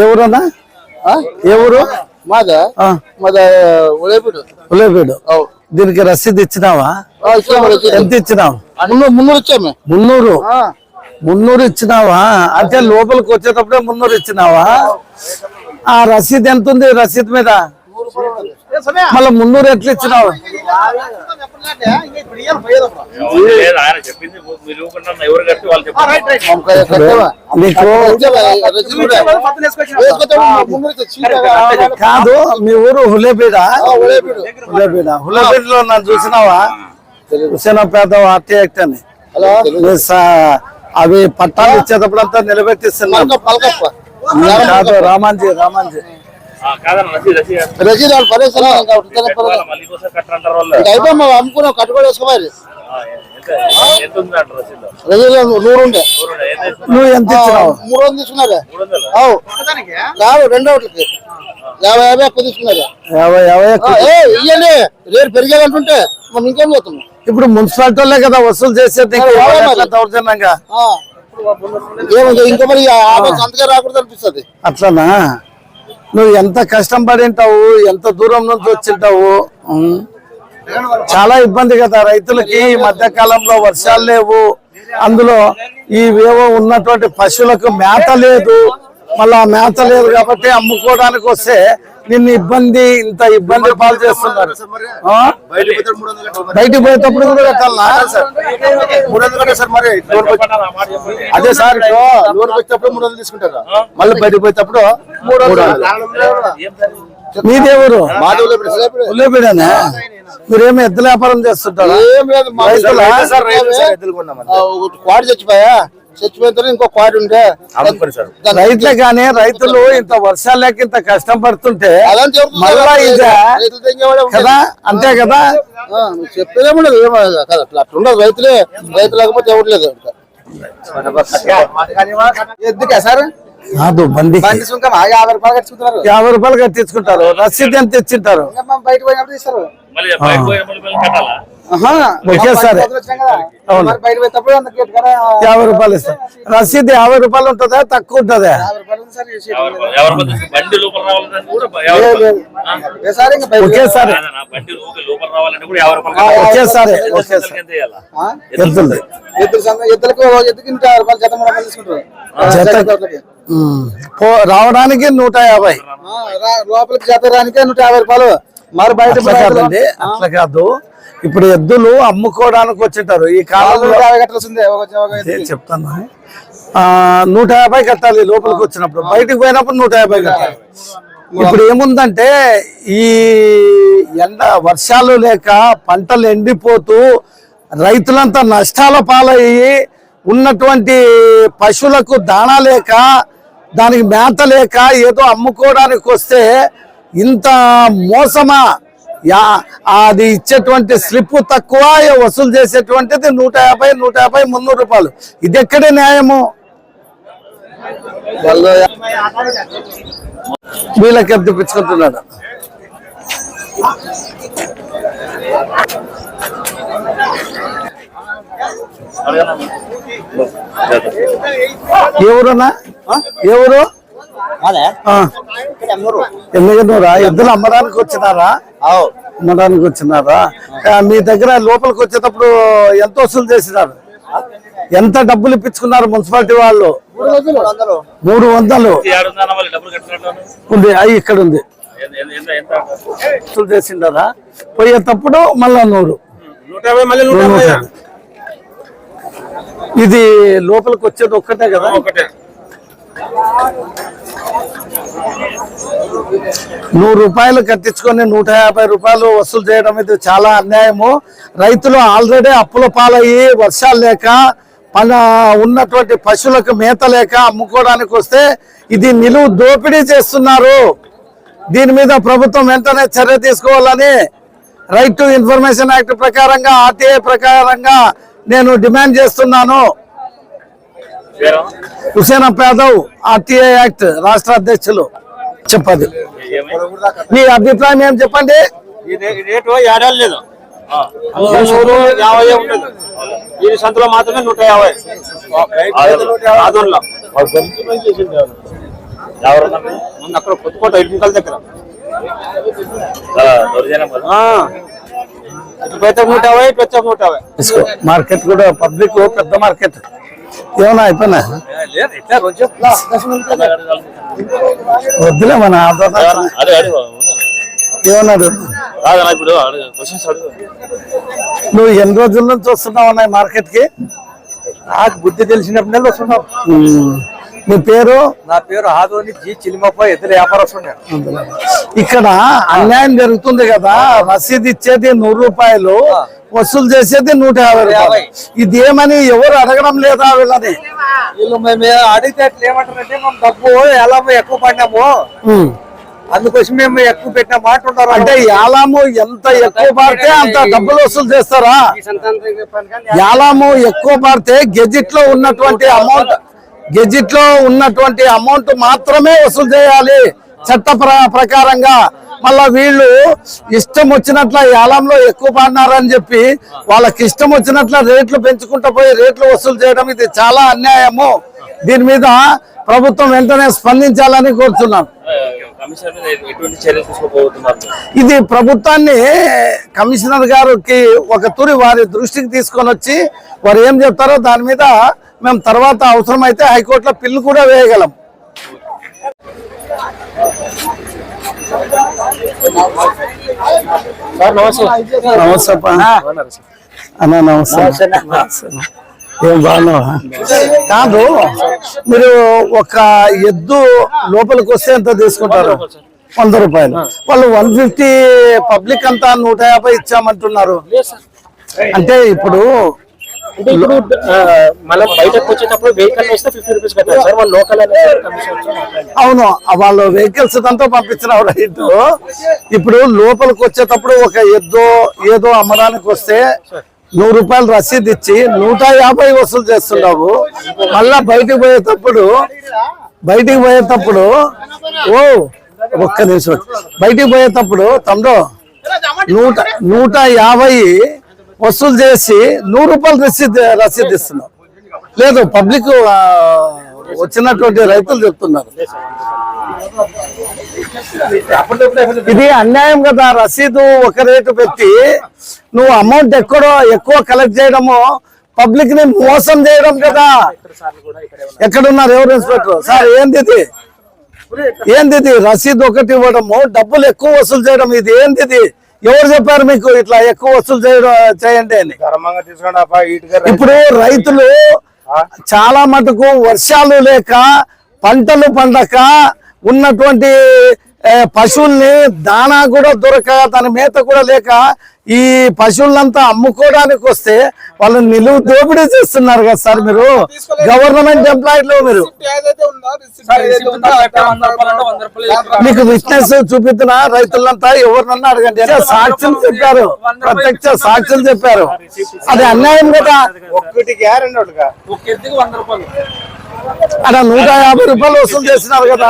ఏ ఊరన్నా ఏ ఊరు? మాదా? మాది ఉల్లేపేడు దీనికి రసీదు ఇచ్చినావా? ఎంత ఇచ్చినావు? మున్నూరు మున్నూరు ఇచ్చాము. మున్నూరు? మున్నూరు ఇచ్చినావా? అంటే లోపలికి వచ్చేటప్పుడే మున్నూరు ఇచ్చినావా? ఆ రసీదు ఎంత ఉంది? రసీదు మీద? మళ్ళీ మున్నూరు ఎట్లా ఇచ్చినావు? కాదు మీ ఊరు హులేబీడ హులేబీడ హులేబీడలో నన్ను చూసినావా? హుసేనపేట ఆర్టీ యాక్ట్ అని. అవి పట్టాలు ఇచ్చేటప్పుడు అంతా నిలబెట్టిస్తున్నాను కాదు రామాంజీ రామాంజీ. రసీదు వాళ్ళు అయిపోయి అమ్ముకున్నాం కట్టుబడి వేసుకోవాలి నూరు ఉండే? నువ్వు ఎంత మూడు వందలు తీసుకున్నారా. అవు. కాదు రెండో ఒకటికి యాభై యాభై ఎక్కువ తీసుకున్నారా. యాభై యాభై ఇయ్యండి. రేటు పెరిగాలంటుంటే మనం ఇంకేం పోతున్నాం ఇప్పుడు మున్సిపాలిటీ వాళ్ళే కదా వసూలు చేసేది దౌర్జన్యంగా? ఇంకా మరి సంతకే రాకూడదు అనిపిస్తుంది. అట్లనా? నువ్వు ఎంత కష్టం పడి ఉంటావు ఎంత దూరం నుంచి వచ్చింటావు. చాలా ఇబ్బంది కదా రైతులకి ఈ మధ్య కాలంలో వర్షాలు లేవు. అందులో ఈ ఏవో ఉన్నటువంటి పశువులకు మేత లేదు. మళ్ళా మేత లేదు కాబట్టి అమ్ముకోవడానికి వస్తే నిన్ను ఇబ్బంది ఇంత ఇబ్బంది పాలు చేస్తున్నారు? బయటికి పోయేటప్పుడు కూడా అదే సార్ ఇప్పుడు లోన్ వచ్చేటప్పుడు మూడు వందలు తీసుకుంటారు? మళ్ళీ బయటకు పోయేటప్పుడు మూడు వందలు. ఏం సార్? ఇది? మీదే ఊరు మాధవులు ఇప్పుడు రేపు. ఉల్లేపీడనే మీరేమి ఎద్దుల వ్యాపారం చేస్తుంటారా? క్వాడ్ చచ్చిపోయా? చచ్చిపోయిన ఇంకో క్వాడ్ ఉంటే రైతులే కానీ రైతులు ఇంత వర్షాలు లేక ఇంత కష్టం పడుతుంటే మళ్ళా? ఇదే. కదా? అంతే కదా? చెప్పేదే కాదు అట్లా అట్లా ఉండదు. రైతులే రైతు లేకపోతే ఎవరు లేదు ఎందుకే సార్? కాదు బండి. బండి సుంకం ఆ యాభై రూపాయలు కట్టుకుంటున్నారు యాభై రూపాయలు కట్టించుకుంటారు. రసీదు ఎంత ఇచ్చింటారు? బయట పోయినప్పుడు ఇస్తారు. ఒకేసారి. యాభై రూపాయలు ఇస్తారు. రసీదు యాభై రూపాయలు ఉంటుందా? తక్కువ ఉంటుందా. ఒకేసారి ఒకేసారి? ఎద్దులు ఎద్దులకు ఎద్దుకి ఇంకా యాభై రూపాయలు జత రావడానికి నూట యాభై. లోపలికి జత రానికే నూట యాభై రూపాయలు. మరి బయట కాదండి అట్లా కాదు. ఇప్పుడు ఎద్దులు అమ్ముకోవడానికి వచ్చింటారు. ఈ కాలంలో. చెప్తాను? నూట యాభై కట్టాలి లోపలికి వచ్చినప్పుడు. బయటికి పోయినప్పుడు నూట యాభై. కట్టాలి. ఇప్పుడు ఏముందంటే ఈ ఎండ వర్షాలు లేక పంటలు ఎండిపోతూ రైతులంతా నష్టాల పాలయ్యి ఉన్నటువంటి పశువులకు దాణా లేక దానికి మేత లేక ఏదో అమ్ముకోవడానికి వస్తే ఇంత మోసమా? యా అది ఇచ్చేటువంటి స్లిప్ తక్కువ వసూలు చేసేటువంటిది నూట యాభై నూట యాభై మున్నూరు రూపాయలు. ఇది ఎక్కడే న్యాయము? వాళ్ళు వీళ్ళకి ఎంత తెప్పించుకుంటున్నాడు ఎవరునా ఎవరు ఆ. ఎమ్మెగనూరా ఎద్దులు అమ్మడానికి వచ్చినారా? అమ్మడానికి వచ్చినారా? మీ దగ్గర లోపలికి వచ్చేటప్పుడు ఎంత వసూలు చేసినారు? ఎంత డబ్బులు ఇప్పించుకున్నారు మున్సిపాలిటీ వాళ్ళు? మూడు వందలు. ఉంది. అవి ఇక్కడ ఉంది. ఎంత ఎంత ఎంత వసూలు చేసిండారా? పోయేటప్పుడు మళ్ళా నూరు. నూట యాభై మళ్ళీ నూట నూరు యాభై నూట. ఇది లోపలికి వచ్చేది ఒక్కటే కదా? నూరు రూపాయలు కట్టించుకొని నూట యాభై రూపాయలు వసూలు చేయడం ఇది చాలా అన్యాయము. రైతులు ఆల్రెడీ అప్పుల పాలయ్యి వర్షాలు లేక మన ఉన్నటువంటి పశువులకు మేత లేక అమ్ముకోవడానికి వస్తే ఇది నిలువు దోపిడీ చేస్తున్నారు. దీని మీద ప్రభుత్వం వెంటనే చర్య తీసుకోవాలని రైట్ టు ఇన్ఫర్మేషన్ యాక్ట్ ప్రకారంగా ఆర్టీఐ ప్రకారంగా నేను డిమాండ్ చేస్తున్నాను. పేరు హుసేన్ యాదవ్ ఆర్టీఐ యాక్ట్ రాష్ట్ర అధ్యక్షులు చెప్పదు? మీ అభిప్రాయం ఏం చెప్పండి? రేటు ఏడాది లేదు. ఆ. నూరు యాభై ఉంటుంది ఈ సంతలో మాత్రమే నూట యాభై. మొన్న అక్కడ కొత్తకోట ఇల్లు దగ్గర. మార్కెట్ కూడా పబ్లిక్ పెద్ద మార్కెట్. ఏమన్నా అయిపోయినా? వద్దులే మన అడుగు నువ్వు ఎన్ని రోజుల నుంచి వస్తున్నావు అన్నాయి మార్కెట్కి నాకు బుద్ధి తెలిసినప్పుడు వస్తున్నాం నీ పేరు? నా పేరు ఆదోని జి చిలిమప్ప ఎదురు వ్యాపారస్తుండే ఇక్కడ అన్యాయం జరుగుతుంది కదా. రసీదు ఇచ్చేది నూరు రూపాయలు వసూలు చేసేది నూట యాభై రూపాయలు. ఇది ఏమని ఎవరు అడగడం లేదా వీళ్ళని? వీళ్ళు మేము అడిగితే ఎట్లా ఏమంటారంటే మేము డబ్బు ఎలా ఎక్కువ పడినాము. అందుకోసం మేము ఎక్కువ పెట్టిన మాట ఉంటారు. అంటే యాలాము ఎంత ఎక్కువ పాడితే అంత డబ్బులు వసూలు చేస్తారా? యాలాము ఎక్కువ పాడితే గెజిట్లో ఉన్నటువంటి అమౌంట్ గెజిట్లో ఉన్నటువంటి అమౌంట్ మాత్రమే వసూలు చేయాలి. చట్ట ప్ర- ప్రకారంగా మళ్ళా వీళ్ళు ఇష్టం వచ్చినట్ల యాలంలో ఎక్కువ పాడినారని చెప్పి వాళ్ళకి ఇష్టం వచ్చినట్ల రేట్లు పెంచుకుంటూ పోయి రేట్లు వసూలు చేయడం ఇది చాలా అన్యాయము. దీని మీద ప్రభుత్వం వెంటనే స్పందించాలని కోరుతున్నాను ఇది ప్రభుత్వాన్ని కమిషనర్ గారికి ఒక తూరి వారి దృష్టికి తీసుకొని వచ్చి వారు ఏం చెప్తారో దాని మీద మేము తర్వాత అవసరమైతే హైకోర్టులో పిల్లు కూడా వేయగలం. నమస్తే. అన్న నమస్తే. ఏం బాగున్నావా? కాదు మీరు ఒక ఎద్దు లోపలికి వస్తే ఎంత తీసుకుంటారు? వంద రూపాయలు వాళ్ళు వన్ ఫిఫ్టీ పబ్లిక్ అంతా నూట యాభై ఇచ్చామంటున్నారు. అంటే ఇప్పుడు అంటే ఇప్పుడు మనం బయటకు వచ్చేటప్పుడు వెహికల్ వేస్తే ఫిఫ్టీ రూపీస్ కట్టాలి. సార్ వాళ్ళు లోకల్ అవును వాళ్ళు వెహికల్స్ అంతా పంపించిన రైట్ ఇప్పుడు లోపలికి వచ్చేటప్పుడు ఒక ఎద్దో ఏదో అమ్మడానికి వస్తే నూరు రూపాయలు రసీదు ఇచ్చి నూట యాభై వసూలు చేస్తున్నావు. మళ్ళా బయటికి పోయేటప్పుడు బయటికి పోయేటప్పుడు ఓ ఒక్క నిమిషం. బయటికి పోయేటప్పుడు తమ్ముడు నూట నూట యాభై వసూలు చేసి నూరు రూపాయలు రసీదు రసీదు ఇస్తున్నావు లేదు పబ్లిక్ వచ్చినటువంటి రైతులు చెప్తున్నారు. ఇది అన్యాయం కదా రసీదు ఒక రేటు పెట్టి నువ్వు అమౌంట్ ఎక్కడో ఎక్కువ కలెక్ట్ చేయడము పబ్లిక్ని మోసం చేయడం కదా. ఎక్కడున్నారు ఎవరు ఇన్స్పెక్టర్? సార్ ఏంది ఇది? ఏంది ఇది? రసీదు ఒకటి ఇవ్వడము డబ్బులు ఎక్కువ వసూలు చేయడం ఇది ఏంది ఇది? ఎవరు చెప్పారు మీకు ఇట్లా ఎక్కువ వసూలు చేయడం చేయండి అని? ఇప్పుడు రైతులు చాలా మటుకు వర్షాలు లేక పంటలు పండక ఉన్నటువంటి పశువుల్ని దానా కూడా దొరక దాని మేత కూడా లేక ఈ పశువులంతా అమ్ముకోవడానికి వస్తే వాళ్ళు నిలువు దోపిడీ చేస్తున్నారు కదా సార్ మీరు. గవర్నమెంట్ ఎంప్లాయీలు మీరు. మీకు విట్నెస్ చూపిస్తున్న రైతులంతా ఎవరినన్నా అడగండి. అంటే సాక్షులు చెప్పారు. ప్రత్యక్ష సాక్షులు చెప్పారు. అది అన్యాయం కదా. ఒక్కటి గ్యారెంటీ ఒకటిగా అక్కడ నూట యాభై రూపాయలు వసూలు చేస్తున్నారు కదా.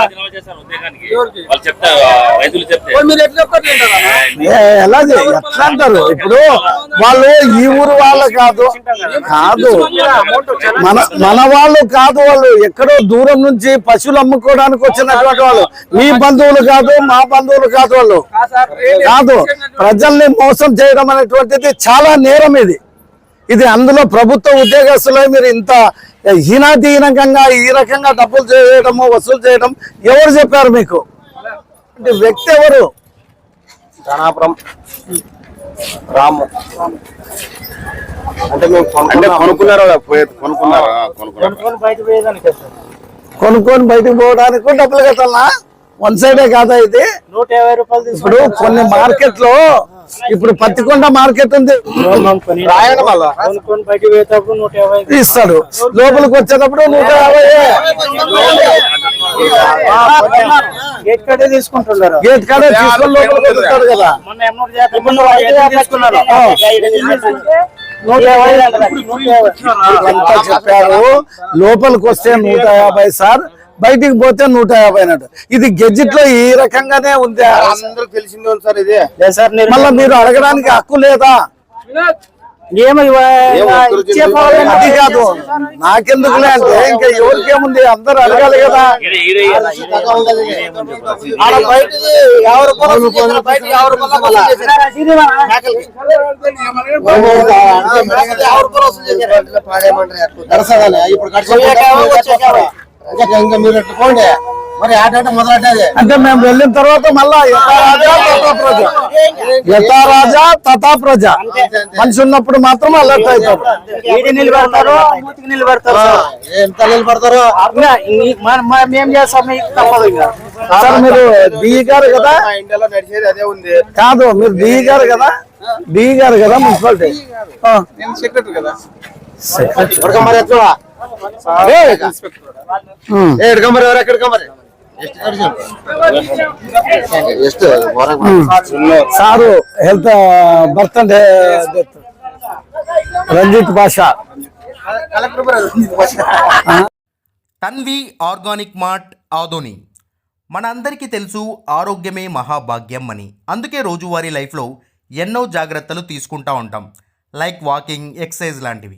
ఎలా ఎట్లా అంటారు? ఇప్పుడు వాళ్ళు ఈ ఊరు వాళ్ళు కాదు. కాదు. మన మన వాళ్ళు కాదు వాళ్ళు. ఎక్కడో దూరం నుంచి పశువులు అమ్ముకోవడానికి వచ్చినటువంటి వాళ్ళు. మీ బంధువులు కాదు మా బంధువులు కాదు వాళ్ళు. కాదు. ప్రజల్ని మోసం చేయడం అనేటువంటిది చాలా నేరం ఇది. ఇది అందులో ప్రభుత్వ ఉద్యోగస్తులే మీరు ఇంత హీనాదీనంగా ఈ రకంగా డబ్బులు చేయడము వసూలు చేయడం ఎవరు చెప్పారు మీకు? అంటే వ్యక్తి ఎవరు? ధనాపురం రాము. అంటే మేము అంటే కొనుక్కున్నారు కొనుక్కున్నారు? కొనుక్కున్నారు కొనుక్కొని బయటకు పోవడానికి కూడా డబ్బులు కట్టాలనా వన్ సైడే కాదా ఇది? నూట యాభై రూపాయలు ఇప్పుడు కొన్ని మార్కెట్లో ఇప్పుడు పత్తికొండ మార్కెట్ ఉంది. రాయడం వల్ల ఇస్తాడు. లోపలికి వచ్చేటప్పుడు నూట యాభై. గేట్ కడే తీసుకుంటున్నారు గేట్ కాడ తీసుకొని లోపలికి వస్తాడు కదా. నూట యాభై. చెప్పారు. లోపలికి వస్తే నూట యాభై సార్. బయటికి పోతే నూట యాభై అన్నట్టు. ఇది గెజిట్లో ఈ రకంగానే ఉంది. అందరూ తెలిసిందే సార్ ఇది. లేదు సార్ నేను మళ్ళీ మీరు అడగడానికి హక్కు లేదా? అది కాదు. నాకెందుకులే అంటే ఇంకా ఎవరికి ఏముంది? అందరూ అడగాలి కదా. ఇప్పుడు ఇంకా ఇంకా మీరు మొదలెట్టేది. అంటే మేము వెళ్ళిన తర్వాత మళ్ళా యథా రాజా తథా ప్రజ. మనిషి ఉన్నప్పుడు మాత్రం అలర్ట్ అవుతారు. నిలబడతారు నిలబడతారు. సార్. ఏం తల్లి పడతారు ఇంకా ఈ- మన- మన- మేం చేస్తాం తప్పదు సార్ మీరు డిఈ గారు కదా? మా ఇండియాలో నడిచేది అదే ఉంది. కాదు మీరు డిఈ గారు కదా? డిఈ గారు కదా మున్సిపాలిటీ? సెక్రటరీ కదా. ఎక్కడ మరి ఎట్లా ఉమ్. ఏ ఎక్కడ మరి ఎవరు ఎక్కడ మరి ಎಷ್ಟು ಹೊರಗೆ sir health birth and death Ranjith భాష తన్వి ఆర్గానిక్ మార్ట్ ఆదోని మనందరికీ తెలుసు ఆరోగ్యమే మహాభాగ్యం అని అందుకే రోజువారీ లైఫ్లో ఎన్నో జాగ్రత్తలు తీసుకుంటా ఉంటాం లైక్ వాకింగ్ ఎక్సర్సైజ్ లాంటివి